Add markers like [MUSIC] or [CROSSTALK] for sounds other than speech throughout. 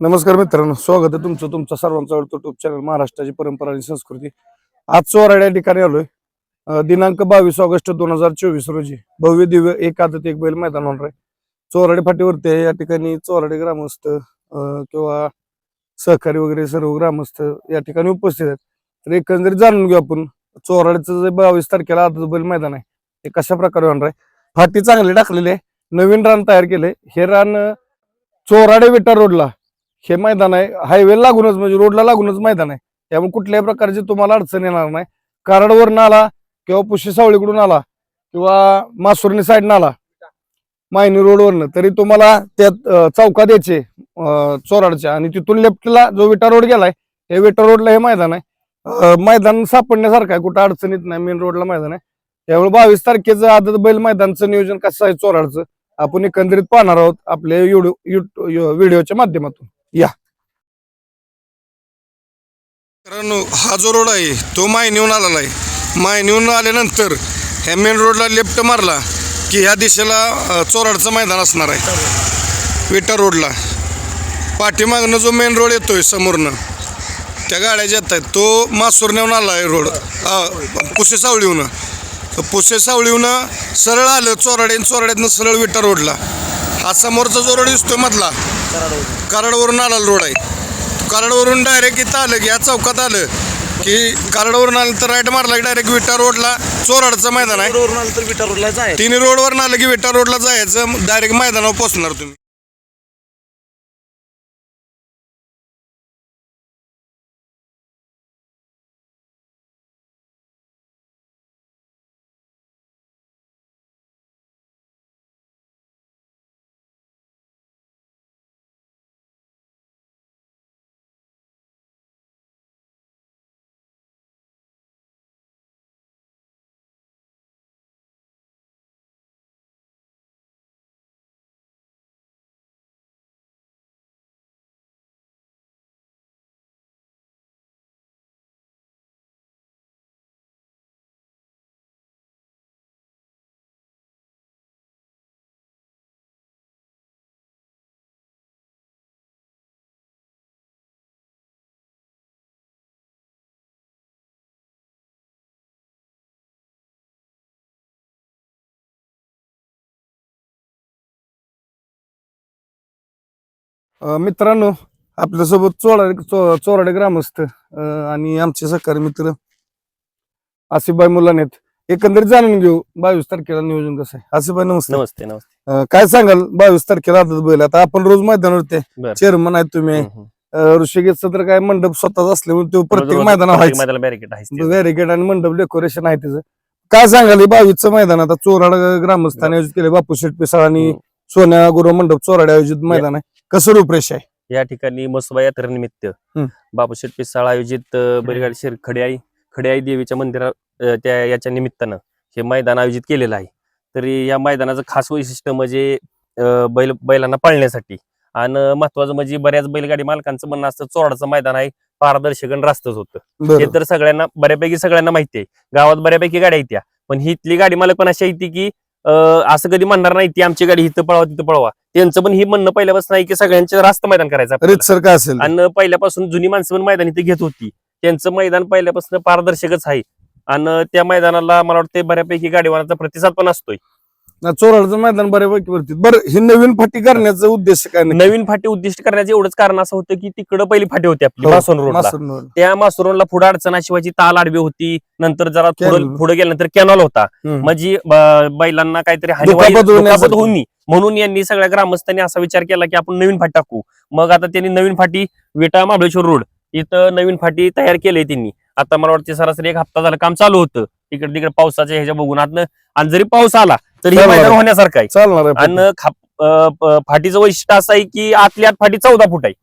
नमस्कार मित्रांनो स्वागत आहे तुमचं तुमचा सर्वांचा आवडतो चॅनल महाराष्ट्राची परंपरा आणि संस्कृती. आज चोराड या ठिकाणी आलोय. दिनांक बावीस ऑगस्ट दोन हजार चोवीस रोजी. भव्य दिव्य एक आदत एक बैल मैदान होणार आहे. चोराडे फाटीवरती आहे. या ठिकाणी चोराडे ग्रामस्थ किंवा सहकारी वगैरे सर्व ग्रामस्थ या ठिकाणी उपस्थित आहेत. तर एकंदरीत जाणून घेऊ आपण चोराड्याचं जे बावीस तारखेला आदत बैल मैदान आहे ते कशा प्रकारे होणार आहे? फाटी चांगले टाकलेले नवीन रान तयार केले हे रान चोराडे विटा रोडला हे मैदान आहे. हायवे लागूनच म्हणजे रोडला लागूनच मैदान आहे. त्यामुळे कुठल्याही प्रकारची तुम्हाला अडचण येणार नाही. कराडवरनं आला किंवा पुशी सावळीकडून आला किंवा मासुर्णी साईडनं आला मायनी रोडवरनं तरी तुम्हाला त्यात चौका चौकात यायचे चोराडच्या. आणि तिथून लेफ्टला जो विटा रोड गेलाय हे विटा रोडला हे मैदान आहे. मैदान सापडण्यासारखं आहे. कुठं अडचणीत नाही. मेन रोडला मैदान आहे. त्यामुळे बावीस तारखेचं आदत बैल मैदानचं नियोजन कसं आहे? चोराडचं आपण एकंदरीत पाहणार आहोत आपल्या व्हिडिओ व्हिडिओच्या माध्यमातून. मित्रांनो हा जो रोड आहे तो मायनीहून आलेला आहे. मायनीहून आल्यानंतर ह्या मेन रोडला लेफ्ट मारला की ह्या दिशेला चोराडचं मैदान असणार आहे. विटा रोडला पाठीमागनं जो मेन रोड येतोय समोरनं त्या गाड्या ज्या आहेत तो मासूरनेहून आला आहे रोड पुसे सावळीहून. पुसे सावळीहून सरळ आलं चोराडे चोराड्यातनं सरळ विटा रोडला हा समोरचा जो रोड दिसतोय मधला कराडवरून आला रोड आहे. कराडवरून डायरेक्ट इथं आलं की या चौकात आलं की कराडवरून आलं तर राईट मारला की डायरेक्ट विटा रोडला चोराडचं मैदान आहे. रोडवरून आलं तर विटा रोडला तिन्ही रोडवर आलं की विटा रोडला जायचं डायरेक्ट मैदानावर पोहोचणार तुम्ही. मित्रांनो आपल्यासोबत चोराडे चो- चोराडे ग्रामस्थ आणि आमचे सहकारी मित्र आसिफबाई मुलानेत एकंदरीत जाणून घेऊ बावीस तारखेला नियोजन कसं आहे. आसिफबाई नमस्ते. नमस्ते नमस्ते. अं, काय सांगाल? बावीस तारखेला आदत बैल आता आपण रोज मैदानावरती बर. चेअरमन आहेत तुम्ही. हम्म, ऋषिकेशचं तर काय मंडप स्वतःच असल्यामुळे तो प्रत्येक रोज- मैदानावर प्रत्येक आहेच. मैदानाला बॅरिकेड आहे बॅरिकेड आणि मंडप डेकोरेशन आहे त्याचं काय सांगाल हे बावीसचं मैदान? आता चोराड ग्रामस्थाने आयोजित केले बापू शेठ पिसाळ आणि हम्म. सोन्या गुरु मंडप चोराडे आयोजित मैदान आहे. कसं रूपरेष आहे? या ठिकाणी मसुबा यात्रेनिमित्त हम्म. बापूशेठ पिसाळ आयोजित अ, बैलगाडी शेर खड्याई खड्याई देवीच्या मंदिरात अ, त्या याच्या निमित्तानं हे मैदान आयोजित केलेलं आहे. तरी या मैदानाचं खास वैशिष्ट्य म्हणजे बैल बैलांना पाळण्यासाठी. आणि महत्वाचं म्हणजे बऱ्याच बैलगाडी मालकांचं म्हणणं असतं चोराडचं मैदान आहे पारदर्शक आणि रास्तच होतं. हे तर सगळ्यांना बऱ्यापैकी सगळ्यांना माहिती आहे. गावात बऱ्यापैकी गाड्या आहेत त्या पण ही इथली गाडी मालक पण अशी येते की असं कधी म्हणणार नाही ती आमची गाडी इथं पळवा तिथं पळवा. त्यांचं पण ही म्हणणं पहिल्यापासून आहे की सगळ्यांचे रास्त मैदान करायचं काय असेल? आणि पहिल्यापासून जुनी माणसं पण मैदान इथे घेत होती. त्यांचं मैदान पहिल्यापासून पारदर्शकच आहे. आणि त्या मैदानाला मला वाटतं बऱ्यापैकी गाडीवानाचा प्रतिसाद पण असतोय. चोराडचं मैदान बऱ्यापैकी वरती बरं ही नवीन फाटी करण्याचा उद्देश काय नाही नवीन फाटी उद्दिष्ट करण्याचं एवढंच कारण असं होतं की तिकडं पहिली फाटी होती आपली हो, मासोन रोडला. त्या मासुरोनला पुढे अडचण शिवायची ताल आडवी होती नंतर जरा Canal. पुढे पुढे गेल्यानंतर कॅनॉल होता. म्हणजे बैलांना काहीतरी हानी म्हणून यांनी सगळ्या ग्रामस्थांनी असा विचार केला की आपण नवीन फाटी टाकू. मग आता त्यांनी नवीन फाटी विटा महाबळेश्वर रोड इथं नवीन फाटी तयार केली त्यांनी. आता मला वाटते सरासरी एक हप्ता झाला काम चालू होतं. तिकडे तिकडे पावसाच्या ह्याच्या बघून आतनं आणि जरी पाऊस आला तरी हे चालणार मैदान आहे. होण्यासारखं आहे चालणार आहे. आणि खाप- अं, प- फाटीचं वैशिष्ट्य असं आहे की आतली आत फाटी चौदा फूट आहे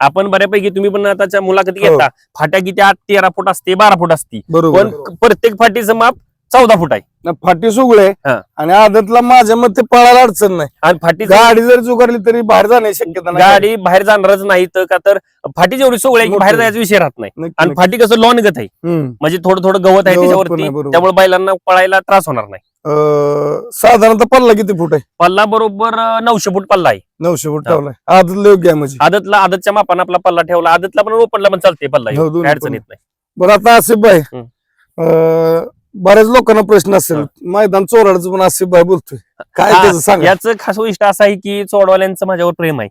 आपण बऱ्यापैकी तुम्ही पण आताच्या मुलाखती हो. घेता फाट्या किती आठ तेरा फूट असते बारा फूट असते बरोबर पण प्रत्येक फाटीचं माप चौदा फूट आहे फाटी सुगळे हा. आणि आदतला माझ्या मते पळायला अडचण नाही आणि फाटी गाडी जर चुकारली तरी बाहेर जाण्याची शक्यता नाही गाडी बाहेर जाणारच नाही तर का तर फाटी जेवढी सोहळी आहे की. बाहेर जायचा विषय राहत नाही नक्की, आणि नक्की. फाटी कसं लॉनगत आहे हम्म. म्हणजे थोडं थोडं गवत आहे गवत पण त्याच्यावरती आहे, बरोबर. त्यामुळे बैलांना पळायला त्रास होणार नाही साधारणतः पल्ला किती फूट आहे? पल्ला बरोबर नऊशे फूट पल्ला आहे. नऊशे फूट हा. ठेवलाय. आदत योग्य आहे म्हणजे. आदतला आदतच्या मापानं आपला पल्ला ठेवला. आदतला पण ओपनला पण चालते पल्ला हो, दोन्ही अडचण. येत नाही. बरं आता आसिफ भाई. हम्म. अं, बऱ्याच लोकांना प्रश्न असेल. मैदान चोराडचं पण आसिफ भाई बोलतोय. काय हा, त्याचं सांगा. याचं खास वैशिष्ट्य असं आहे की चोडवाल्यांचं माझ्यावर प्रेम आहे.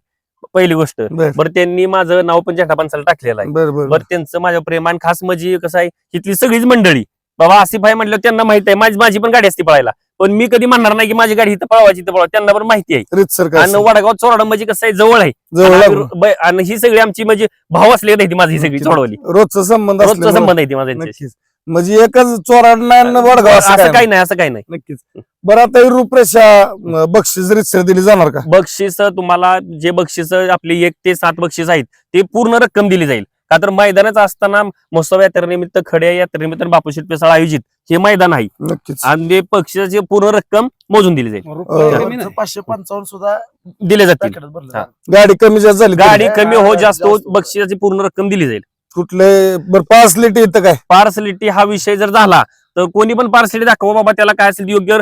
पहिली गोष्ट. बर. बरं त्यांनी माझं नाव पण झेंडा पंचाला टाकलेलं आहे. बर बर बरं. त्यांचं माझ्यावर प्रेम आणि खास म्हणजे कसं आहे इथली सगळीच मंडळी बाबा आसिफ भाई म्हटलं त्यांना माहिती आहे माझी माझी पण गाडी असते पळायला. पण मी कधी म्हणणार नाही की माझी गाडी इथं पळवायची इथं पळवा त्यांना पण माहिती आहे. रीतसर काय आणि वडगाव चोराडा म्हणजे कसं आहे जवळ आहे. जवळ आणि लागून. आम्ही- ब- आणि ही सगळी आमची म्हणजे भाव असले नाही ती माझी सगळी चोडवली रोजचा संबंध रोजचा असल्यामुळं संबंध आहे ती माझा यांच्याशी. नक्कीच. म्हणजे एकच चोराड नाही आणि वडगाव असं काही नाही. असं काही नाही. नक्कीच. बरं आता ही रूपरेषा अं, बक्षीस रीतसर दिली जाणार का? बक्षीस तुम्हाला जे बक्षीस आपली एक ते सात बक्षीस आहेत ते पूर्ण रक्कम दिली जाईल. का तर मैदानाचं असताना महोत्सव यात्रेनिमित्त खड्या यात्रेनिमित्त बापूशी पेसाळ आयोजित हे मैदान आहे. नक्कीच. आणि ते बक्षिसाची पूर्ण रक्कम मोजून दिली जाईल. पाचशे पंचावन्न सुद्धा दिले जातील. पॅकेटात भरलं हा. गाडी कमी जास्त झाली गाडी कमी हो जास्त हो होतं. बक्षिसाची पूर्ण रक्कम दिली जाईल. कुठले बरं पाच लिटर येतं काय? पार्सलिटी हा विषय जर झाला तर कोणी पण पार्सलिटी दाखवा बाबा त्याला काय असेल ते योग्य अं,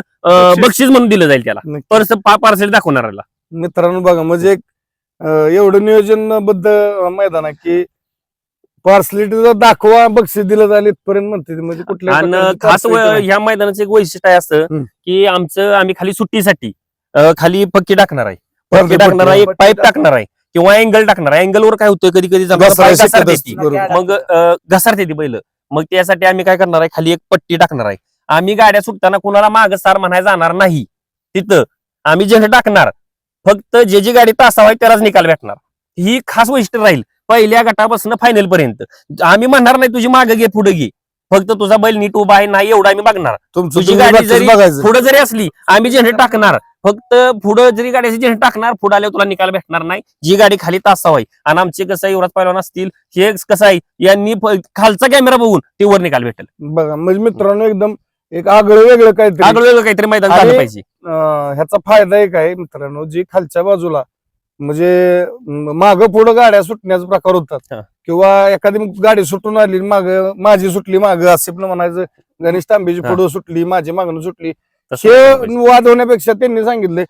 बक्षीस. बक्षीस म्हणून दिलं जाईल त्याला. नक्की. पर्स पार्सलिटी दाखवणाऱ्याला. मित्रांनो बघा म्हणजे एक अं, एवढं नियोजनबद्ध मैदान आहे की पार्सलिटी दाखवा बक्षीस दिलं जाईल इथपर्यंत म्हणते. म्हणजे कुठल्या आणि प्रकारची खास नाही. ह्या मैदानाचं एक वैशिष्ट्य आहे असं हम्म. की आमचं आम्ही खाली सुट्टीसाठी अं, खाली पक्की टाकणार आहे पडदे पक्की टाकणार आहे पाईप टाकणार. आहे किंवा अँगल टाकणार आहे अँगल वर काय होतं कधी कधी पाय शिकत असते. बरोबर. मग अं, घसरते ती बैल मग त्यासाठी आम्ही काय करणार आहे खाली एक पट्टी टाकणार आहे आम्ही गाड्या सुटताना कुणाला माग सार म्हणायला जाणार नाही तिथं आम्ही झेंडे टाकणार फक्त जे जी गाडी तासावा आहे त्यालाच निकाल भेटणार ही खास वैशिष्ट्य राहील पहिल्या गटापासून फायनल पर्यंत. आम्ही म्हणणार नाही तुझी मागे घे पुढे घे. फक्त तुझा बैल नीट उभा आहे नाही एवढा आम्ही बघणार. तुमचं तुझी गाडी जरी पुढे जरी असली आम्ही झेंडे टाकणार. फक्त पुढे जरी गाड्याचे झेंडे टाकणार पुढे आल्यावर तुला निकाल भेटणार नाही. जी गाडी खाली तासावा आहे. आणि आमचे कसं युवराज पैलवान असतील हे कसं आहे यांनी खालचा कॅमेरा बघून ते वर निकाल भेटेल. बघा म्हणजे मित्रांनो एकदम एक आगळं वेगळं काहीतरी. आगळं वेगळं काहीतरी मैदान झालं पाहिजे. ह्याचा फायदा एक आहे मित्रांनो जी खालच्या बाजूला म्हणजे माग पुढं गाड्या सुटण्याचा प्रकार होतात. किंवा एखादी गाडी सुटून आली माग माझी सुटली माग असे पण म्हणायचं गणेश तांबेची. पुढं सुटली माझी मागणं सुटली हे. वाद होण्यापेक्षा त्यांनी सांगितले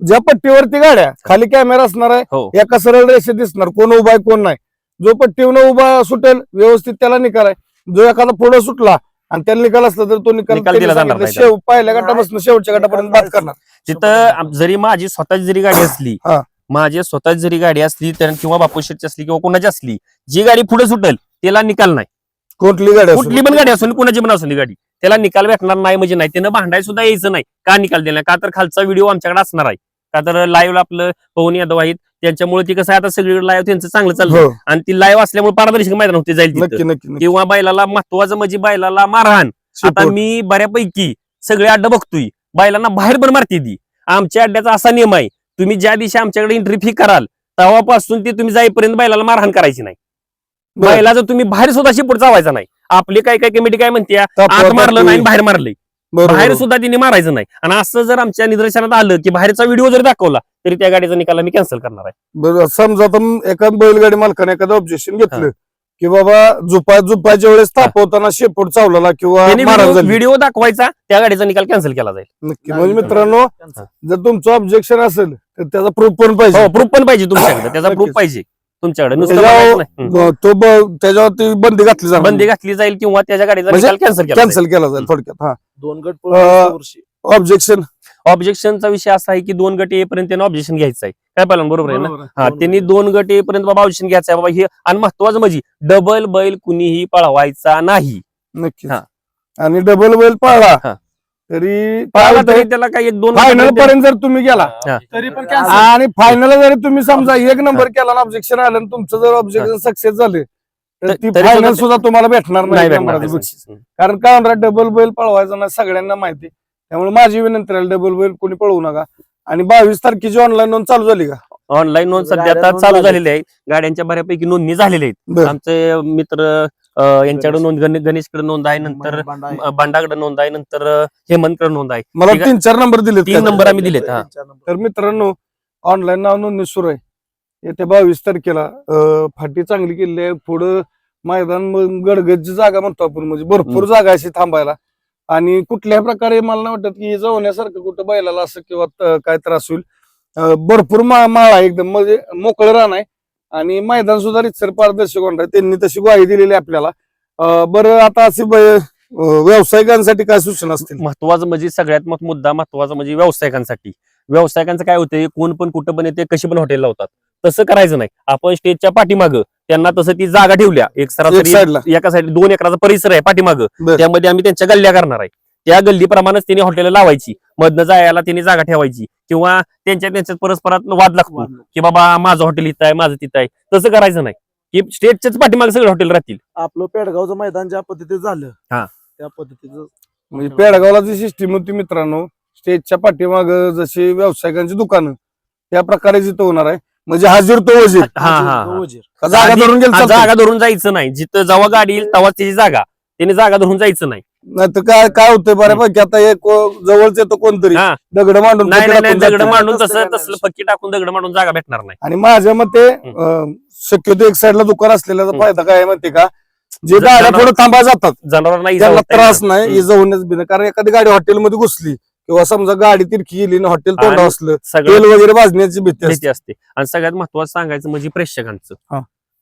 ज्या पट्टीवरती गाड्या खाली कॅमेरा असणार आहे हो एका सरळ रेषेत दिसणार कोण उभा आहे कोण नाही जो पट्टीवर उभा सुटेल व्यवस्थित त्याला निकाल आहे जो एखादा पुढे सुटला आणि त्याला निकाल असला तर तो निकाल निकाल त्यांनी दिला जाणार शेव पहिल्या गटापासून शेवटच्या गटापर्यंत बाद करणार तिथं जरी माझी स्वतःची जरी गाडी असली. माझी स्वतःची जरी गाडी असली तर किंवा बापूशेटची असली किंवा कोणाची असली जी गाडी पुढे सुटेल त्याला निकाल नाही. कुठली गाडी. कुठली पण गाडी असून कुणाची पण असून गाडी त्याला निकाल भेटणार नाही म्हणजे नाही. त्यानं भांडाय सुद्धा यायचं नाही. का निकाल दिला का तर खालचा व्हिडिओ आमच्याकडे असणार आहे. का तर लाईव्ह आपलं पवन यादव आहेत. त्यांच्यामुळे ती कसं आता सगळीकडे लाईव्ह त्यांचं चांगलं चाललं हो. आणि ती लाईव्ह असल्यामुळे पारदर्शक मैदान होते जाईल किंवा बैलाला महत्वाचं म्हणजे बैलाला मारहाण. आता. मी बऱ्यापैकी सगळे अड्डा बघतोय. बैलांना बाहेर पण मारते ती. आमच्या अड्ड्याचा असा नियम आहे तुम्ही ज्या दिवशी आमच्याकडे एंट्री फी कराल तेव्हापासून ती तुम्ही जाईपर्यंत बैलाला मारहाण करायची नाही. बैलाचं तुम्ही बाहेर सुद्धा शिपूट चावायचा नाही. आपली काय काय कमिटी काय म्हणते आत मारलं. नाही बाहेर बरोबर. बाहेर सुद्धा तिने मारायचं नाही. आणि असं जर आमच्या निदर्शनात आलं की बाहेरचा व्हिडिओ जर दाखवला तरी त्या गाडीचा निकाल आम्ही कॅन्सल करणार आहे. बरोबर. समजा म- एका बैलगाडी मालकाने एखादं ऑब्जेक्शन घेतलं की बाबा झुपा झुपायच्या वेळेस तापवताना शेपूट चावलेला किंवा झाली. व्हिडिओ दाखवायचा त्या गाडीचा निकाल कॅन्सल केला जाईल. नक्की. म्हणजे मित्रांनो जर तुमचं ऑब्जेक्शन असेल तर त्याचा प्रूफ पण पाहिजे. हो प्रूफ पण पाहिजे तुमच्याकडे. त्याचा प्रूफ नक्कीच. पाहिजे तुमच्याकडे. नुसतं त्याच्यावर- बघायचं नाही. हम्म. ब- तो ब- बंदी घातली जाणार. बंदी घातली जाईल किंवा त्याच्या गाडीचा म्हणजे निकाल कॅन्सल केला कॅन्सल केला जाईल थोडक्यात हा. दोन गट अं, वर्षी. ऑब्जेक्शन ऑब्जेक्शनचा विषय असा आहे की दोन गट येईपर्यंत त्यांना ऑब्जेक्शन घ्यायचं आहे काय पाहिलं बरोबर आहे ना. हा दोन त्यांनी गट. दोन गट येईपर्यंत बाबा ऑब्जेक्शन घ्यायचं आहे बाबा हे आणि महत्वाचं म्हणजे डबल बैल कुणीही पळवायचा नाही नक्कीच हा. आणि डबल बैल पाळला हा. तरी पळाला तरी त्याला काही एक दोन फायनल पर्यंत जर तुम्ही गेला हा. तरी पण cancel. आणि फायनल जरी तुम्ही समजा एक नंबर केला ना ऑब्जेक्शन आलं आणि तुमचं जर ऑब्जेक्शन सक्सेस झाले तर त- फायनल सुद्धा- सुद्धा तुम्हाला भेटणार नाही नाही भेटणार नंबराचं. बक्षीस. कारण काय म्हणणार डबल बैल पळवायचा ना सगळ्यांना माहिती त्यामुळे माझी विनंती राहील डबल बैल कोणी पळवू नका. आणि बावीस तारखेची ऑनलाईन नोंद चालू झाली का? ऑनलाईन नोंद सध्या आता चालू. झालेली आहे गाड्यांच्या बऱ्यापैकी नोंदणी झालेल्या आहेत. बरं. आमचे मित्र अं, यांच्याकडे नोंद गणे- गणेशकडे नोंद आहे नंतर. अं, बांडाकडे नोंद आहे नंतर अं, हेमंतकडे नोंद आहे. मला ठीक आहे. तीन चार नंबर दिले तीन नंबर आम्ही दिलेत, हा. तर मित्रांनो ऑनलाईन नाव नोंदणी सुरू आहे. येत्या बावीस तारखेला अं, फाटी चांगली केली आहे. पुढं मैदान मग गडगडची जागा म्हणतो आपण म्हणजे भरपूर जागा अशी थांबायला. आणि कुठल्याही प्रकारे मला नाही वाटत की इजा कुठं बैलाला असं किंवा काय त्रास होईल. भरपूर माळा माळ आहे एकदम म्हणजे मोकळं रान आहे. आणि मैदान सुद्धा रितसर पारदर्शक होणार आहे त्यांनी तशी ग्वाही दिलेली आहे आपल्याला. बरं आता असे व्यावसायिकांसाठी काय सूचना असतील? महत्वाचं म्हणजे सगळ्यात मग मुद्दा महत्त्वाचा म्हणजे व्यावसायिकांसाठी. व्यावसायिकांचं काय होतंय कोण पण कुठं पण येते कशी पण हॉटेल लावतात तसं करायचं नाही. आपण स्टेजच्या पाठीमागं त्यांना तसं ती जागा ठेवल्या. एक एक सरासरी एका साईड दोन एकराचा परिसर आहे पाठीमागं. त्यामध्ये आम्ही त्यांच्या गल्ल्या करणार आहे. त्या गल्लीप्रमाणेच त्यांनी हॉटेल लावायची. मधनं जायला त्यांनी जागा ठेवायची. किंवा त्यांच्या त्यांच्यात परस्परात वाद लागतो. की बाबा माझं हॉटेल इथं आहे माझं तिथं आहे. तसं करायचं नाही. की स्टेजच्याच पाठीमागे सगळे हॉटेल राहतील. आपलं पेडगावचं मैदान ज्या पद्धतीत झालं हा. त्या पद्धतीचं म्हणजे पेडगावला जी सिस्टीम होती मित्रांनो स्टेजच्या पाठीमाग जशी व्यावसायिकांची दुकानं त्या प्रकारे जिथं होणार आहे म्हणजे हाजीर तो वजीर हा हा हा. का जागा धरून गेलं हा? जागा धरून जायचं नाही जिथं जेव्हा गाडी येईल तेव्हा त्याची जागा त्याने जागा धरून जायचं नाही नाही तर काय काय होतंय बऱ्यापैकी आता एक जवळच येतो कोणतरी हा. दगड मांडून नाही फकी नाही नाही टाकून दगड जातं. मांडून तसं तसं तसलं. फक्की टाकून दगड मांडून जागा भेटणार नाही आणि माझ्या मते अं, शक्यतो एक साईडला दुकान असलेल्याचा हम्म. फायदा काय आहे माहिती का जे गाड्या जनावर- थोडं थांबा जातात जनावरांना इजा त्यांना होत नाही. त्रास नाही हम्म. इजा होण्याच बिन कारण एखादी गाडी हॉटेलमध्ये घुसली किंवा समजा गाडी तिरकी गेली आणि हॉटेल तोंड आणि असलं सगळं तेल वगैरे भाजण्याची भीती असते भीती असते. आणि सगळ्यात महत्वाचं सांगायचं म्हणजे हा. प्रेक्षकांचं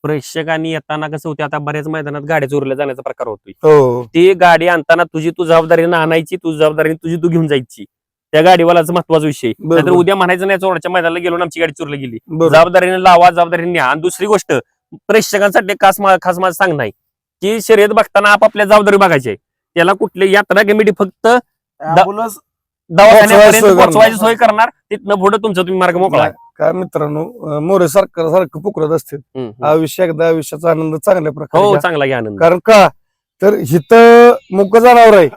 प्रेक्षकांनी येताना कसं होते आता बऱ्याच मैदानात गाड्या चोरल्या जाण्याचा प्रकार होतोय. हो. ती गाडी आणताना तुझी तू जबाबदारीने आणायची तुझी जबाबदारी तुझी तू घेऊन जायची. त्या गाडीवालाचा महत्त्वाचा विषय. बरोबर. नाहीतर उद्या म्हणायचं नाही चोराच्या मैदानाला गेलो आणि आमची गाडी चोरली गेली. बरोबर. जबाबदारीने लावा जबाबदारीने न्या. आणि दुसरी गोष्ट प्रेक्षकांसाठी एक खास मा- खास माझं सांगणं आहे की शर्यत बघताना आपापल्या जबाबदारी बघायची आहे. त्याला कुठली यात्रा कमिटी फक्त दवाखान्यापर्यंत सोय करणार. पोहोचवायची सोय करणार तिथनं पुढे तुमचा तुम्ही मार्ग मोकळा आहे. काय मित्रांनो अं, मोरे सरकार सारखं पुकरत असते हम्म, हम्म. आयुष्य एकदा आयुष्याचा आनंद चांगल्या प्रकारे हो घ्या. चांगला घ्या आनंद कारण का तर हिथं मुक जनावर आहे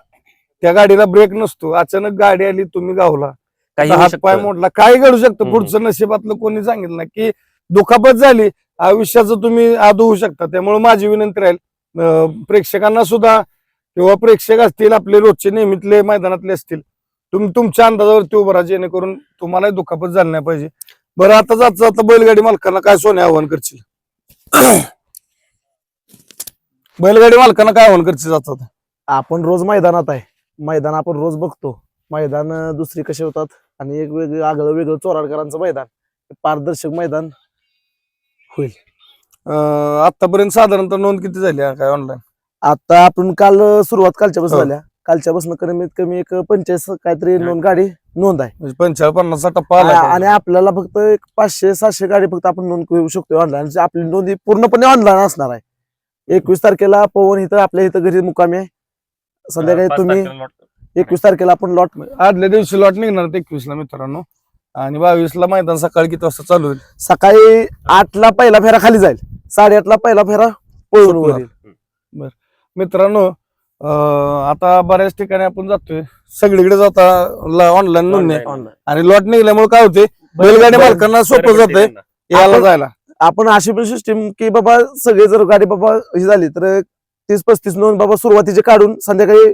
त्या गाडीला ब्रेक नसतो अचानक गाडी आली तुम्ही गावला काही आता होऊ हात पाय शकतं. मोडला काय घडू शकतं हम्म. पुढचं नशिबातलं कोणी सांगितलं नाही की दुखापत झाली आयुष्याचं तुम्ही आद होऊ शकता त्यामुळे माझी विनंती राहील अं, प्रेक्षकांना सुद्धा किंवा प्रेक्षक असतील आपले रोजचे नेहमीतले मैदानातले असतील तुम्ही तुमच्या अंदाजावरती उभं राहा जेणेकरून तुम्हालाही दुखापत झाली नाही पाहिजे. बरं आता जात जाता बैलगाडी मालकांना काय सोने आव्हान करशील? [COUGHS] बैलगाडी मालकांना काय आव्हान करशील जातात आपण रोज मैदानात आहे. मैदान आपण रोज बघतो. मैदान दुसरी कसे होतात? आणि एक वेगळं आगळं वेगळं चोराडकरांचं मैदान. पारदर्शक मैदान अं, आतापर्यंत साधारणतः नोंद किती झाली काय ऑनलाईन आता आपण काल सुरुवात कालच्या हो. झाल्या. कालच्या बसून कमीत कमी एक पंचाळीस काहीतरी नोंद गाडी नोंद आहे. म्हणजे पंचाळीस पन्नासचा टप्पा आला आणि आपल्याला फक्त एक पाचशे सातशे गाडी फक्त आपण नोंद करू शकतो ऑनलाईन आपली नोंद ही पूर्णपणे ऑनलाईन असणार आहे. एकवीस तारखेला पवन इथं आपल्या इथं घरी मुक्कामी आहे. संध्याकाळी तुम्ही. एकवीस तारखेला आपण लॉट आदल्या दिवशी लॉट निघणार एकवीस ला मित्रांनो. आणि बावीस ला मैदान सकाळी किती वाजता चालू होईल? सकाळी आठला पहिला फेरा खाली जाईल. साडेआठला पहिला फेरा पळून येईल. मित्रांनो आता बऱ्याच ठिकाणी आपण जातोय. सगळीकडे जाता ऑनलाईन नोंदणी. आणि लॉट निघल्यामुळे काय होते बैलगाडी मालकांना सोपं. यायला आपण- जायला. आपण अशी पण सिस्टीम की बाबा सगळे जर गाडी बाबा ही झाली तर तीस पस्तीस नोंद बाबा सुरुवातीचे काढून संध्याकाळी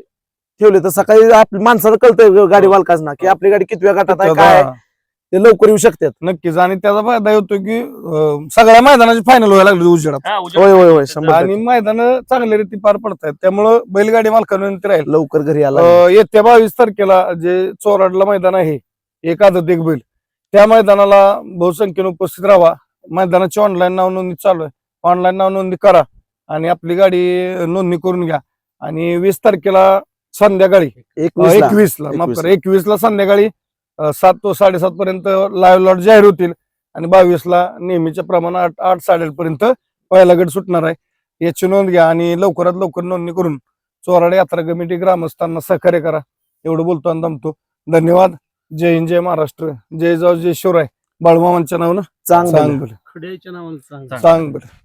ठेवले. तर सकाळी आपली माणसाला कळतंय गाडी मालकांना की आपली गाडी कितव्या गटात आहे काय ते लवकर येऊ शकतात. नक्कीच. आणि त्याचा फायदा होतो की अं, सगळ्या मैदानाची फायनल व्हायला लागली उजेडात. हा, उजेड होय होय होय. शंभर आणि मैदान चांगल्या रीती पार पडतायत. त्यामुळं बैलगाडी मालकांना विनंती राहील. लवकर घरी आला. अं, येत्या बावीस तारखेला जे चोराडला मैदान आहे एक आदत एक बैल त्या मैदानाला बहुसंख्येने उपस्थित राहा. मैदानाची ऑनलाईन नाव नोंदणी चालू आहे. ऑनलाईन नाव नोंदणी करा आणि आपली गाडी नोंदणी करून घ्या. आणि वीस तारखेला संध्याकाळी एकवीस ला. एकवीस ला माफ. करा एकवीस ला संध्याकाळी सात तो साडेसात पर्यंत लाईव्ह लॉट जाहीर होतील. आणि बावीस ला नेहमीच्या प्रमाणे आठ आठ साडेआठ पर्यंत पहिला गट सुटणार आहे. याची नोंद घ्या आणि लवकरात लवकर नोंदणी करून चोराडे यात्रा कमिटी ग्रामस्थांना सहकार्य करा. एवढं बोलतो आणि दमतो. धन्यवाद. जय हिंद जय महाराष्ट्र. जय जाऊ जय शिवराय. बाळूमामांच्या नावानं चांगलं. बरं खड्याच्या नावानं बरं